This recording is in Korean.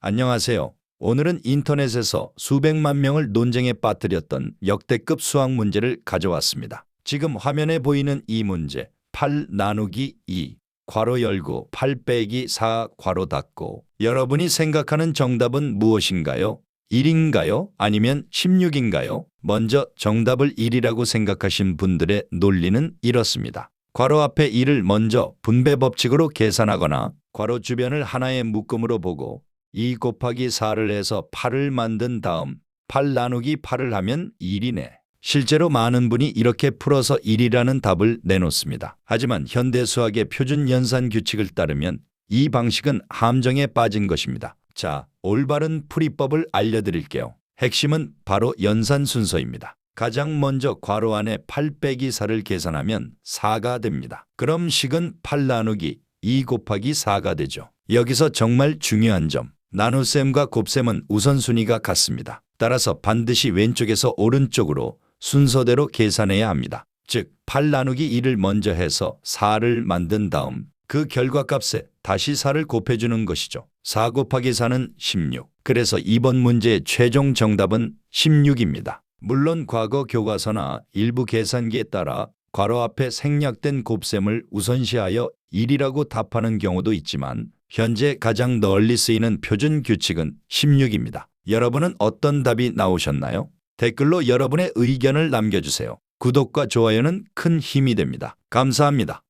안녕하세요. 오늘은 인터넷에서 수백만 명을 논쟁에 빠뜨렸던 역대급 수학 문제를 가져왔습니다. 지금 화면에 보이는 이 문제 8 나누기 2 괄호 열고 8 빼기 4 괄호 닫고 여러분이 생각하는 정답은 무엇인가요? 1인가요? 아니면 16인가요? 먼저 정답을 1이라고 생각하신 분들의 논리는 이렇습니다. 괄호 앞에 1을 먼저 분배 법칙으로 계산하거나 괄호 주변을 하나의 묶음으로 보고 2 곱하기 4를 해서 8을 만든 다음 8 나누기 8을 하면 1이네. 실제로 많은 분이 이렇게 풀어서 1이라는 답을 내놓습니다. 하지만 현대 수학의 표준 연산 규칙을 따르면 이 방식은 함정에 빠진 것입니다. 자, 올바른 풀이법을 알려드릴게요. 핵심은 바로 연산 순서입니다. 가장 먼저 괄호 안에 8 빼기 4를 계산하면 4가 됩니다. 그럼 식은 8 나누기 2 곱하기 4가 되죠. 여기서 정말 중요한 점. 나눗셈과 곱셈은 우선순위가 같습니다. 따라서 반드시 왼쪽에서 오른쪽으로 순서대로 계산해야 합니다. 즉, 8 나누기 2를 먼저 해서 4를 만든 다음 그 결과값에 다시 4를 곱해주는 것이죠. 4 곱하기 4는 16. 그래서 이번 문제의 최종 정답은 16입니다. 물론 과거 교과서나 일부 계산기에 따라 괄호 앞에 생략된 곱셈을 우선시하여 1이라고 답하는 경우도 있지만 현재 가장 널리 쓰이는 표준 규칙은 16입니다. 여러분은 어떤 답이 나오셨나요? 댓글로 여러분의 의견을 남겨주세요. 구독과 좋아요는 큰 힘이 됩니다. 감사합니다.